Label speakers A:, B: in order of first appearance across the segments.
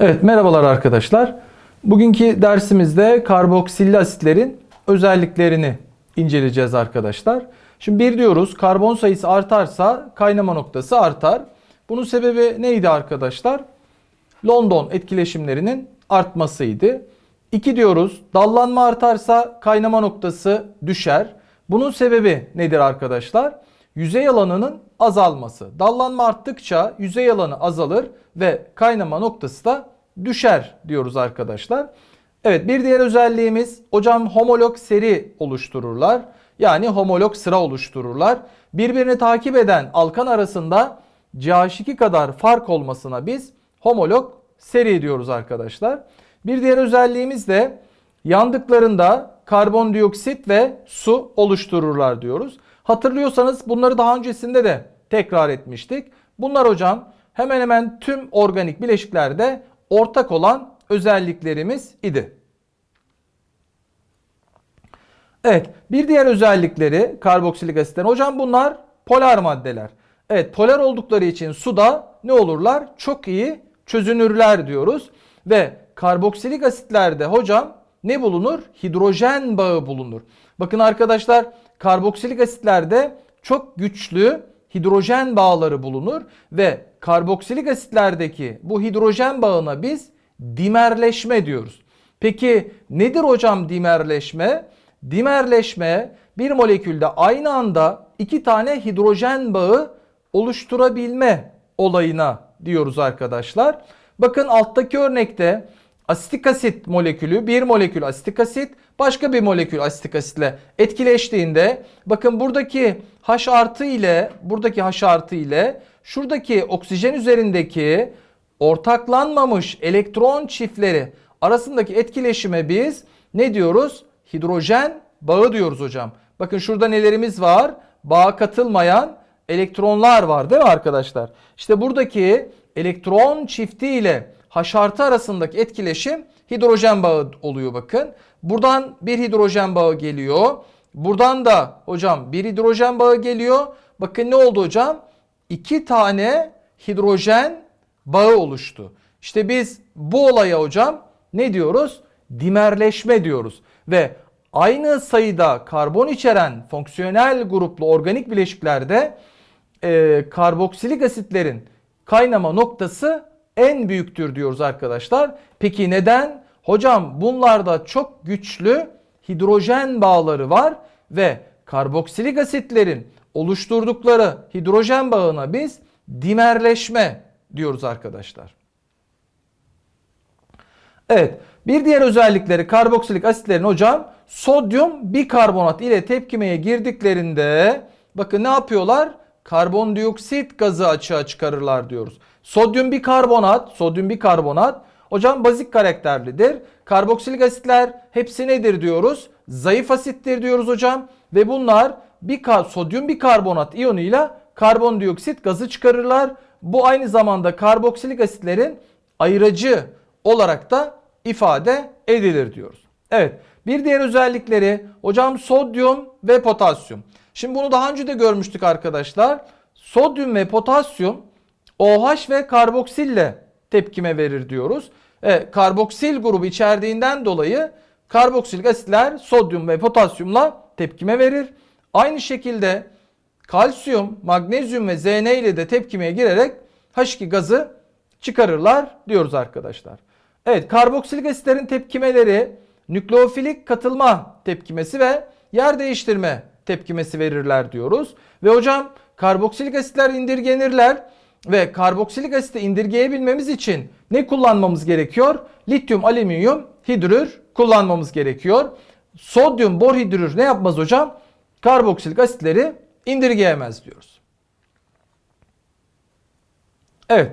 A: Evet merhabalar arkadaşlar. Bugünkü dersimizde karboksilli asitlerin özelliklerini inceleyeceğiz arkadaşlar. Şimdi bir diyoruz karbon sayısı artarsa kaynama noktası artar. Bunun sebebi neydi arkadaşlar? London etkileşimlerinin artmasıydı. 2 diyoruz dallanma artarsa kaynama noktası düşer. Bunun sebebi nedir arkadaşlar? Yüzey alanının azalması. Dallanma arttıkça yüzey alanı azalır ve kaynama noktası da düşer diyoruz arkadaşlar. Evet bir diğer özelliğimiz hocam homolog seri oluştururlar. Yani homolog sıra oluştururlar. Birbirini takip eden alkan arasında CH2 kadar fark olmasına biz homolog seri diyoruz arkadaşlar. Bir diğer özelliğimiz de yandıklarında karbondioksit ve su oluştururlar diyoruz. Hatırlıyorsanız bunları daha öncesinde de tekrar etmiştik. Bunlar hocam hemen hemen tüm organik bileşiklerde ortak olan özelliklerimiz idi. Evet bir diğer özellikleri karboksilik asitlerin. Hocam bunlar polar maddeler. Evet polar oldukları için suda ne olurlar? Çok iyi çözünürler diyoruz. Ve karboksilik asitlerde hocam ne bulunur? Hidrojen bağı bulunur. Bakın arkadaşlar karboksilik asitlerde çok güçlü hidrojen bağları bulunur ve karboksilik asitlerdeki bu hidrojen bağına biz dimerleşme diyoruz. Peki nedir hocam dimerleşme? Dimerleşme bir molekülde aynı anda iki tane hidrojen bağı oluşturabilme olayına diyoruz arkadaşlar. Bakın alttaki örnekte asitik asit molekülü bir molekül asitik asit başka bir molekül asitik asitle etkileştiğinde bakın buradaki H artı ile buradaki H artı ile şuradaki oksijen üzerindeki ortaklanmamış elektron çiftleri arasındaki etkileşime biz ne diyoruz? Hidrojen bağı diyoruz hocam. Bakın şurada nelerimiz var? Bağa katılmayan elektronlar var değil mi arkadaşlar? İşte buradaki elektron çifti ile H arasındaki etkileşim hidrojen bağı oluyor bakın. Buradan bir hidrojen bağı geliyor. Buradan da hocam bir hidrojen bağı geliyor. Bakın ne oldu hocam? İki tane hidrojen bağı oluştu. İşte biz bu olaya hocam ne diyoruz? Dimerleşme diyoruz. Ve aynı sayıda karbon içeren fonksiyonel gruplu organik bileşiklerde e, karboksilik asitlerin kaynama noktası en büyüktür diyoruz arkadaşlar. Peki neden? Hocam bunlarda çok güçlü hidrojen bağları var ve karboksilik asitlerin oluşturdukları hidrojen bağına biz dimerleşme diyoruz arkadaşlar. Evet bir diğer özellikleri karboksilik asitlerin hocam sodyum bikarbonat ile tepkimeye girdiklerinde bakın ne yapıyorlar? Karbondioksit gazı açığa çıkarırlar diyoruz. Sodyum bikarbonat, sodyum bikarbonat hocam bazik karakterlidir. Karboksilik asitler hepsi nedir diyoruz? Zayıf asittir diyoruz hocam ve bunlar bir sodyum bikarbonat iyonuyla karbondioksit gazı çıkarırlar. Bu aynı zamanda karboksilik asitlerin ayırıcı olarak da ifade edilir diyoruz. Evet bir diğer özellikleri hocam sodyum ve potasyum. Şimdi bunu daha önce de görmüştük arkadaşlar. Sodyum ve potasyum OH ve karboksille tepkime verir diyoruz. Evet, karboksil grubu içerdiğinden dolayı karboksilik asitler sodyum ve potasyumla tepkime verir. Aynı şekilde kalsiyum, magnezyum ve Zn ile de tepkimeye girerek H2 gazı çıkarırlar diyoruz arkadaşlar. Evet karboksilik asitlerin tepkimeleri nükleofilik katılma tepkimesi ve yer değiştirme tepkimesi verirler diyoruz. Ve hocam karboksilik asitler indirgenirler ve karboksilik asiti indirgeyebilmemiz için ne kullanmamız gerekiyor? Lityum, alüminyum, hidrür kullanmamız gerekiyor. Sodyum, bor hidrür ne yapmaz hocam? Karboksilik asitleri indirgeyemez diyoruz. Evet.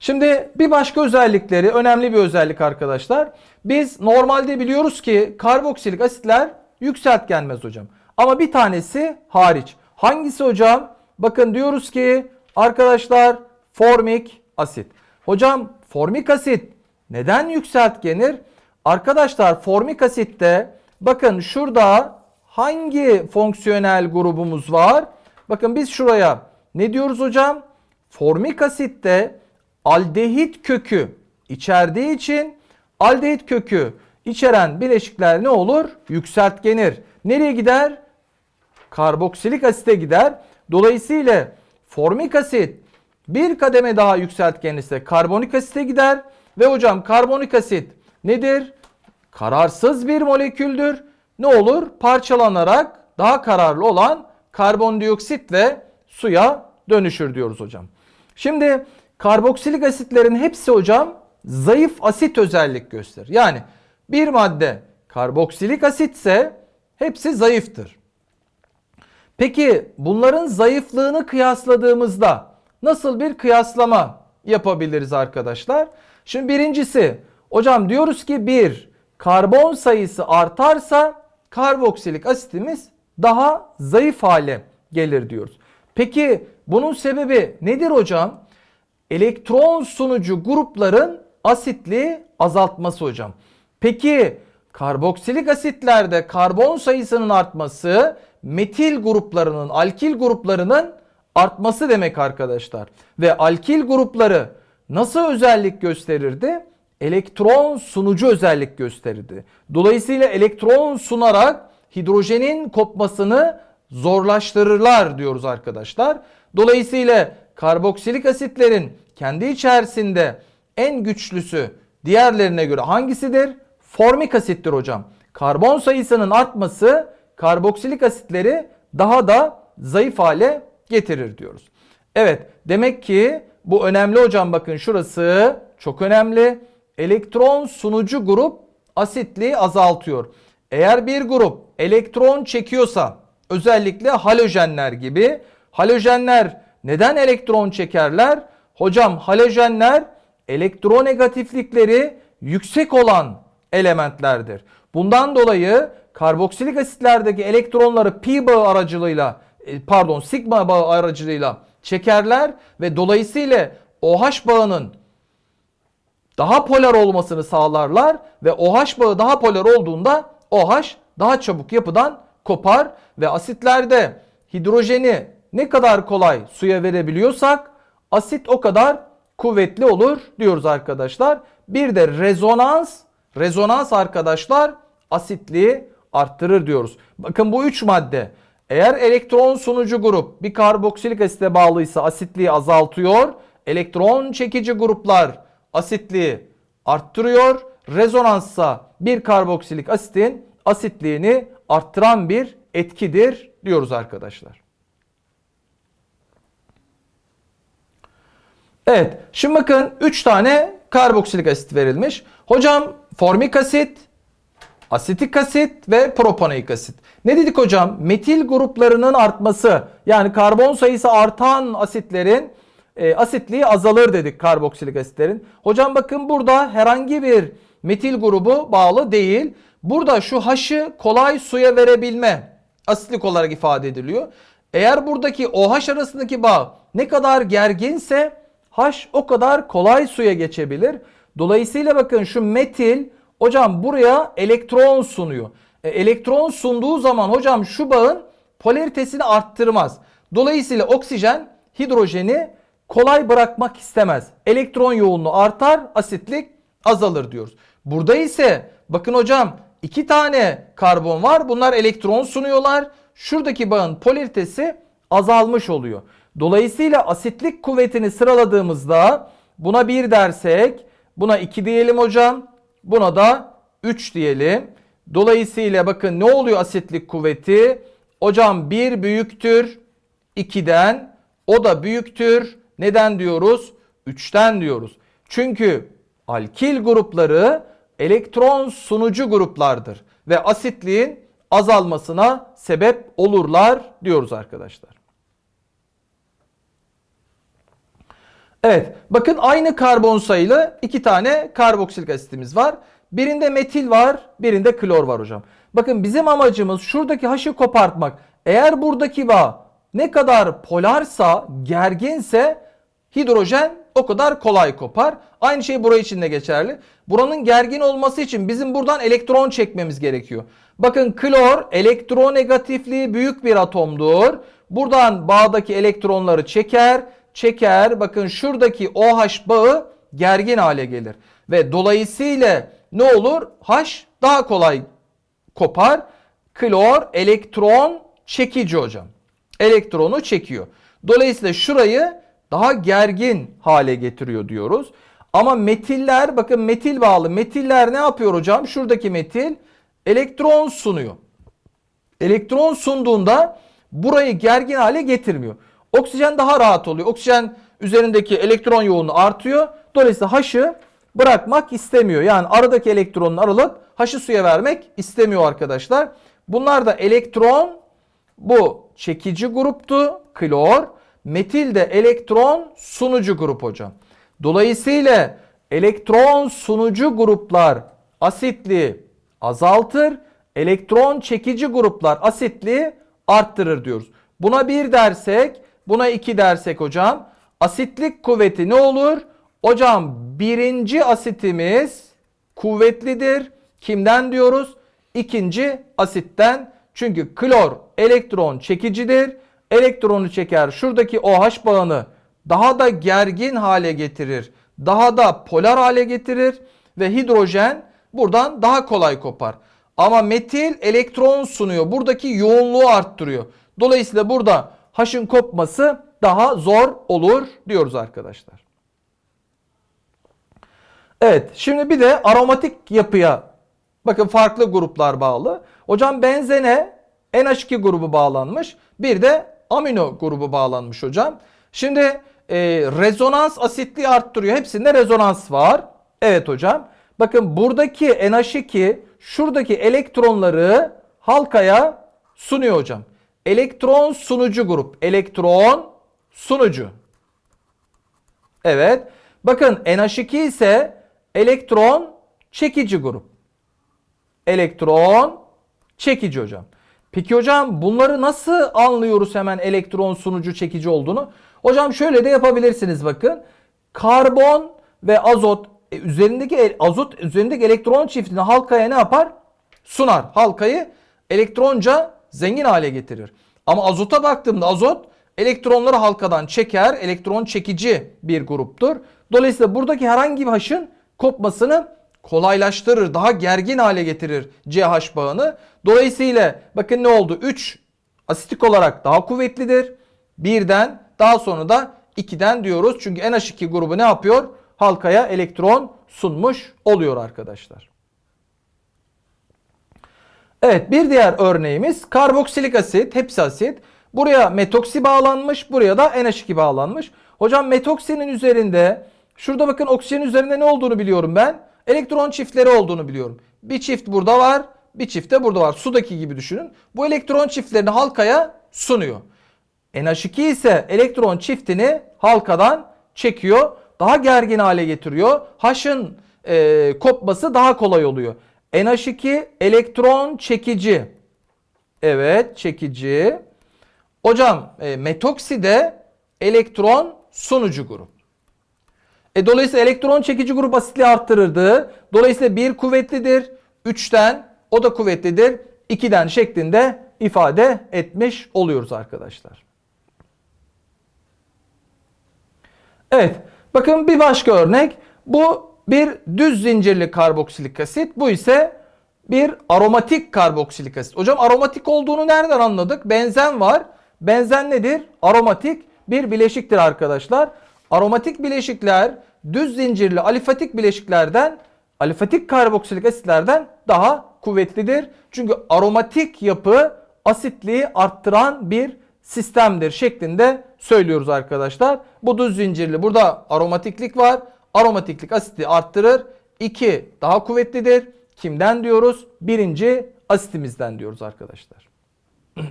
A: Şimdi bir başka özellikleri önemli bir özellik arkadaşlar. Biz normalde biliyoruz ki karboksilik asitler yükseltgenmez hocam. Ama bir tanesi hariç. Hangisi hocam? Bakın diyoruz ki arkadaşlar formik asit. Hocam formik asit neden yükseltgenir? Arkadaşlar formik asitte bakın şurada hangi fonksiyonel grubumuz var? Bakın biz şuraya ne diyoruz hocam? Formik asitte aldehit kökü içerdiği için aldehit kökü içeren bileşikler ne olur? Yükseltgenir. Nereye gider? Karboksilik asite gider. Dolayısıyla formik asit bir kademe daha yükseltgenirse karbonik asite gider. Ve hocam karbonik asit nedir? Kararsız bir moleküldür. Ne olur? Parçalanarak daha kararlı olan karbondioksit ve suya dönüşür diyoruz hocam. Şimdi karboksilik asitlerin hepsi hocam zayıf asit özellik gösterir. Yani bir madde karboksilik asitse hepsi zayıftır. Peki bunların zayıflığını kıyasladığımızda nasıl bir kıyaslama yapabiliriz arkadaşlar? Şimdi birincisi hocam diyoruz ki bir karbon sayısı artarsa karboksilik asitimiz daha zayıf hale gelir diyoruz. Peki bunun sebebi nedir hocam? Elektron sunucu grupların asitliği azaltması hocam. Peki karboksilik asitlerde karbon sayısının artması metil gruplarının, alkil gruplarının artması demek arkadaşlar. Ve alkil grupları nasıl özellik gösterirdi? Elektron sunucu özellik gösterirdi. Dolayısıyla elektron sunarak hidrojenin kopmasını zorlaştırırlar diyoruz arkadaşlar. Dolayısıyla karboksilik asitlerin kendi içerisinde en güçlüsü diğerlerine göre hangisidir? Formik asittir hocam. Karbon sayısının artması karboksilik asitleri daha da zayıf hale getirir diyoruz. Evet demek ki bu önemli hocam bakın şurası çok önemli. Elektron sunucu grup asitliği azaltıyor. Eğer bir grup elektron çekiyorsa özellikle halojenler gibi halojenler neden elektron çekerler? Hocam halojenler elektronegatiflikleri yüksek olan elementlerdir. Bundan dolayı karboksilik asitlerdeki elektronları pi bağı aracılığıyla pardon sigma bağı aracılığıyla çekerler ve dolayısıyla OH bağının daha polar olmasını sağlarlar ve OH bağı daha polar olduğunda OH daha çabuk yapıdan kopar ve asitlerde hidrojeni ne kadar kolay suya verebiliyorsak asit o kadar kuvvetli olur diyoruz arkadaşlar. Bir de rezonans, rezonans arkadaşlar asitliği arttırır diyoruz. Bakın bu üç madde eğer elektron sunucu grup bir karboksilik asite bağlıysa asitliği azaltıyor. Elektron çekici gruplar asitliği arttırıyor. Rezonanssa bir karboksilik asitin asitliğini arttıran bir etkidir diyoruz arkadaşlar. Evet şimdi bakın 3 tane karboksilik asit verilmiş. Hocam formik asit, asetik asit ve propanoik asit. Ne dedik hocam? Metil gruplarının artması yani karbon sayısı artan asitlerin e, asitliği azalır dedik karboksilik asitlerin. Hocam bakın burada herhangi bir metil grubu bağlı değil. Burada şu H'ı kolay suya verebilme asitlik olarak ifade ediliyor. Eğer buradaki OH arasındaki bağ ne kadar gerginse H o kadar kolay suya geçebilir. Dolayısıyla bakın şu metil hocam buraya elektron sunuyor. E, elektron sunduğu zaman hocam şu bağın polaritesini arttırmaz. Dolayısıyla oksijen hidrojeni kolay bırakmak istemez. Elektron yoğunluğu artar, asitlik azalır diyoruz. Burada ise bakın hocam iki tane karbon var. Bunlar elektron sunuyorlar. Şuradaki bağın polaritesi azalmış oluyor. Dolayısıyla asitlik kuvvetini sıraladığımızda buna 1 dersek buna 2 diyelim hocam. Buna da 3 diyelim. Dolayısıyla bakın ne oluyor asitlik kuvveti? Hocam 1 büyüktür 2'den. O da büyüktür. Neden diyoruz? 3'ten diyoruz. Çünkü alkil grupları elektron sunucu gruplardır ve asitliğin azalmasına sebep olurlar diyoruz arkadaşlar. Evet bakın aynı karbon sayılı iki tane karboksilik asitimiz var. Birinde metil var birinde klor var hocam. Bakın bizim amacımız şuradaki haşı kopartmak. Eğer buradaki bağ ne kadar polarsa gerginse hidrojen o kadar kolay kopar. Aynı şey buraya için de geçerli. Buranın gergin olması için bizim buradan elektron çekmemiz gerekiyor. Bakın klor elektronegatifliği büyük bir atomdur. Buradan bağdaki elektronları çeker, çeker. Bakın şuradaki OH bağı gergin hale gelir. Ve dolayısıyla ne olur? H daha kolay kopar. Klor elektron çekici hocam. Elektronu çekiyor. Dolayısıyla şurayı daha gergin hale getiriyor diyoruz. Ama metiller bakın metil bağlı. Metiller ne yapıyor hocam? Şuradaki metil elektron sunuyor. Elektron sunduğunda burayı gergin hale getirmiyor. Oksijen daha rahat oluyor. Oksijen üzerindeki elektron yoğunluğu artıyor. Dolayısıyla H'ı bırakmak istemiyor. Yani aradaki elektronun aralık H'ı suya vermek istemiyor arkadaşlar. Bunlar da elektron bu çekici gruptu klor. Metil de elektron sunucu grup hocam. Dolayısıyla elektron sunucu gruplar asitli azaltır. Elektron çekici gruplar asitli arttırır diyoruz. Buna 1 dersek, buna 2 dersek hocam asitlik kuvveti ne olur? Hocam birinci asitimiz kuvvetlidir. Kimden diyoruz? İkinci asitten. Çünkü klor elektron çekicidir. Elektronu çeker. Şuradaki OH bağını daha da gergin hale getirir. Daha da polar hale getirir ve hidrojen buradan daha kolay kopar. Ama metil elektron sunuyor. Buradaki yoğunluğu arttırıyor. Dolayısıyla burada H'ın kopması daha zor olur diyoruz arkadaşlar. Evet şimdi bir de aromatik yapıya bakın farklı gruplar bağlı. Hocam benzene NH2 grubu bağlanmış. Bir de amino grubu bağlanmış hocam. Şimdi e, rezonans asitliği arttırıyor. Hepsinde rezonans var. Evet hocam. Bakın buradaki NH2 şuradaki elektronları halkaya sunuyor hocam. Elektron sunucu grup. Elektron sunucu. Evet. Bakın NH2 ise elektron çekici grup. Elektron çekici hocam. Peki hocam bunları nasıl anlıyoruz hemen elektron sunucu çekici olduğunu? Hocam şöyle de yapabilirsiniz bakın. Karbon ve azot e, üzerindeki azot üzerindeki elektron çiftini halkaya ne yapar? Sunar. Halkayı elektronca zengin hale getirir. Ama azota baktığımda azot elektronları halkadan çeker. Elektron çekici bir gruptur. Dolayısıyla buradaki herhangi bir haşın kopmasını kolaylaştırır. Daha gergin hale getirir CH bağını. Dolayısıyla bakın ne oldu? 3 asitik olarak daha kuvvetlidir. Birden daha sonra da 2'den diyoruz. Çünkü NH2 grubu ne yapıyor? Halkaya elektron sunmuş oluyor arkadaşlar. Evet bir diğer örneğimiz karboksilik asit, hepsi asit. Buraya metoksi bağlanmış, buraya da NH2 bağlanmış. Hocam metoksinin üzerinde şurada bakın oksijenin üzerinde ne olduğunu biliyorum ben. Elektron çiftleri olduğunu biliyorum. Bir çift burada var, bir çift de burada var. Sudaki gibi düşünün. Bu elektron çiftlerini halkaya sunuyor. NH2 ise elektron çiftini halkadan çekiyor. Daha gergin hale getiriyor. H'ın e, kopması daha kolay oluyor. NH2 elektron çekici. Evet çekici. Hocam e, metoksi de elektron sunucu grup. E, dolayısıyla elektron çekici grup asitliği arttırırdı. Dolayısıyla bir kuvvetlidir. 3'ten o da kuvvetlidir. 2'den şeklinde ifade etmiş oluyoruz arkadaşlar. Evet. Bakın bir başka örnek. Bu bir düz zincirli karboksilik asit. Bu ise bir aromatik karboksilik asit. Hocam aromatik olduğunu nereden anladık? Benzen var. Benzen nedir? Aromatik bir bileşiktir arkadaşlar. Aromatik bileşikler düz zincirli alifatik bileşiklerden alifatik karboksilik asitlerden daha kuvvetlidir. Çünkü aromatik yapı asitliği arttıran bir sistemdir şeklinde söylüyoruz arkadaşlar. Bu düz zincirli. Burada aromatiklik var. Aromatiklik asiti arttırır. 2 daha kuvvetlidir. Kimden diyoruz? Birinci asitimizden diyoruz arkadaşlar.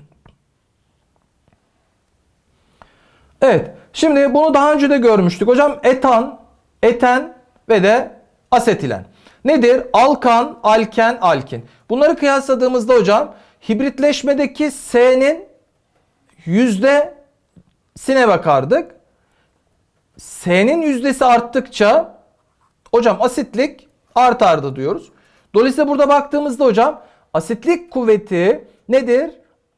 A: Evet. Şimdi bunu daha önce de görmüştük. Hocam etan, eten ve de asetilen. Nedir? Alkan, alken, alkin. Bunları kıyasladığımızda hocam hibritleşmedeki S'nin yüzdesine bakardık. S'nin yüzdesi arttıkça hocam asitlik artardı diyoruz. Dolayısıyla burada baktığımızda hocam asitlik kuvveti nedir?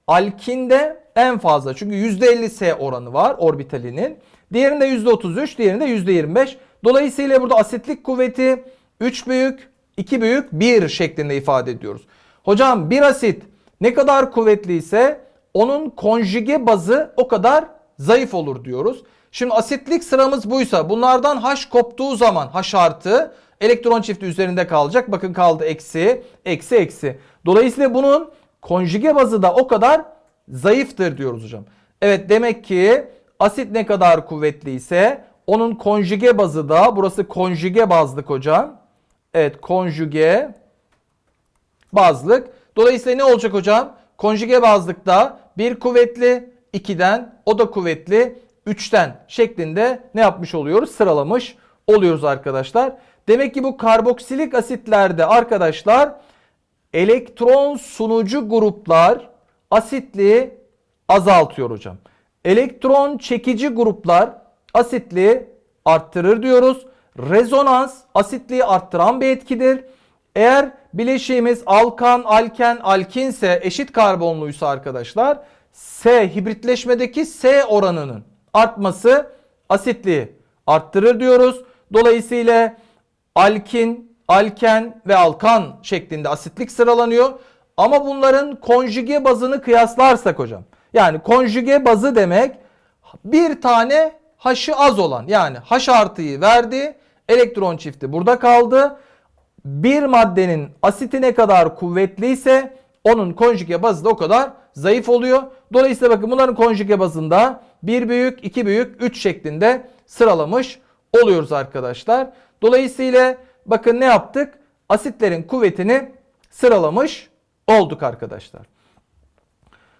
A: Alkinde en fazla. Çünkü %50 S oranı var orbitalinin. Diğerinde %33, diğerinde %25. Dolayısıyla burada asitlik kuvveti 3 büyük, 2 büyük, 1 şeklinde ifade ediyoruz. Hocam bir asit ne kadar kuvvetliyse onun konjüge bazı o kadar zayıf olur diyoruz. Şimdi asitlik sıramız buysa bunlardan H koptuğu zaman H artı elektron çifti üzerinde kalacak. Bakın kaldı eksi, eksi, eksi. Dolayısıyla bunun konjüge bazı da o kadar zayıftır diyoruz hocam. Evet demek ki asit ne kadar kuvvetliyse onun konjüge bazı da burası konjüge bazlık hocam. Evet konjüge bazlık. Dolayısıyla ne olacak hocam? Konjüge bazlıkta bir kuvvetli 2'den o da kuvvetli 3'ten şeklinde ne yapmış oluyoruz? Sıralamış oluyoruz arkadaşlar. Demek ki bu karboksilik asitlerde arkadaşlar elektron sunucu gruplar asitliği azaltıyor hocam. Elektron çekici gruplar asitliği arttırır diyoruz. Rezonans asitliği arttıran bir etkidir. Eğer bileşiğimiz alkan, alken, alkinse eşit karbonluysa arkadaşlar S hibritleşmedeki S oranının artması asitliği arttırır diyoruz. Dolayısıyla alkin, alken ve alkan şeklinde asitlik sıralanıyor. Ama bunların konjüge bazını kıyaslarsak hocam. Yani konjüge bazı demek bir tane H'ı az olan yani H artıyı verdi. Elektron çifti burada kaldı. Bir maddenin asiti ne kadar kuvvetliyse onun konjüge bazı da o kadar zayıf oluyor. Dolayısıyla bakın bunların konjüge bazında 1 büyük, 2 büyük, 3 şeklinde sıralamış oluyoruz arkadaşlar. Dolayısıyla bakın ne yaptık? Asitlerin kuvvetini sıralamış olduk arkadaşlar.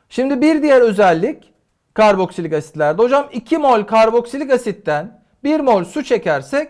A: Şimdi bir diğer özellik karboksilik asitlerde. Hocam 2 mol karboksilik asitten 1 mol su çekersek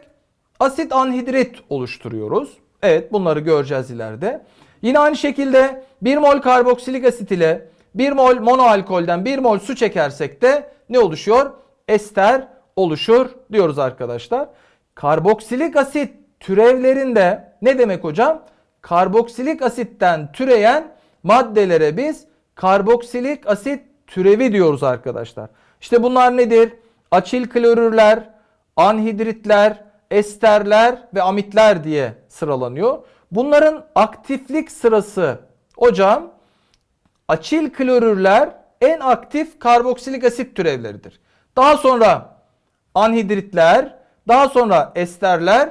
A: asit anhidrit oluşturuyoruz. Evet bunları göreceğiz ileride. Yine aynı şekilde 1 mol karboksilik asit ile 1 mol monoalkolden 1 mol su çekersek de ne oluşuyor? Ester oluşur diyoruz arkadaşlar. Karboksilik asit türevlerinde ne demek hocam? Karboksilik asitten türeyen maddelere biz karboksilik asit türevi diyoruz arkadaşlar. İşte bunlar nedir? Açil klorürler, anhidritler, esterler ve amitler diye sıralanıyor. Bunların aktiflik sırası hocam açil klorürler en aktif karboksilik asit türevleridir. Daha sonra anhidritler, daha sonra esterler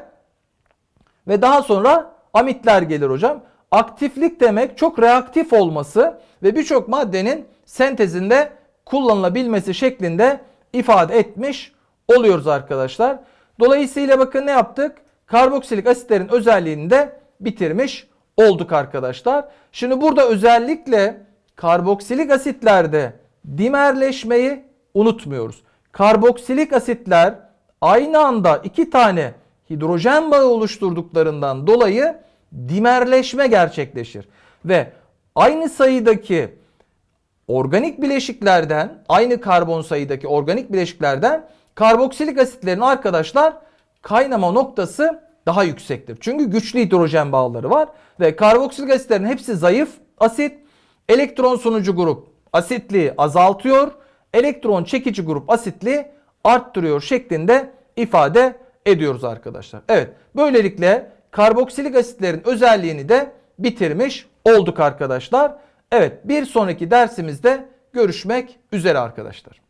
A: ve daha sonra amitler gelir hocam. Aktiflik demek çok reaktif olması ve birçok maddenin sentezinde kullanılabilmesi şeklinde ifade etmiş oluyoruz arkadaşlar. Dolayısıyla bakın ne yaptık? Karboksilik asitlerin özelliğini de bitirmiş olduk arkadaşlar. Şimdi burada özellikle karboksilik asitlerde dimerleşmeyi unutmuyoruz. Karboksilik asitler aynı anda iki tane hidrojen bağı oluşturduklarından dolayı dimerleşme gerçekleşir. Ve aynı sayıdaki organik bileşiklerden, aynı karbon sayıdaki organik bileşiklerden karboksilik asitlerin arkadaşlar kaynama noktası daha yüksektir. Çünkü güçlü hidrojen bağları var ve karboksilik asitlerin hepsi zayıf asit. Elektron sunucu grup asitliği azaltıyor. Elektron çekici grup asitliği arttırıyor şeklinde ifade ediyoruz arkadaşlar. Evet böylelikle karboksilik asitlerin özelliğini de bitirmiş olduk arkadaşlar. Evet bir sonraki dersimizde görüşmek üzere arkadaşlar.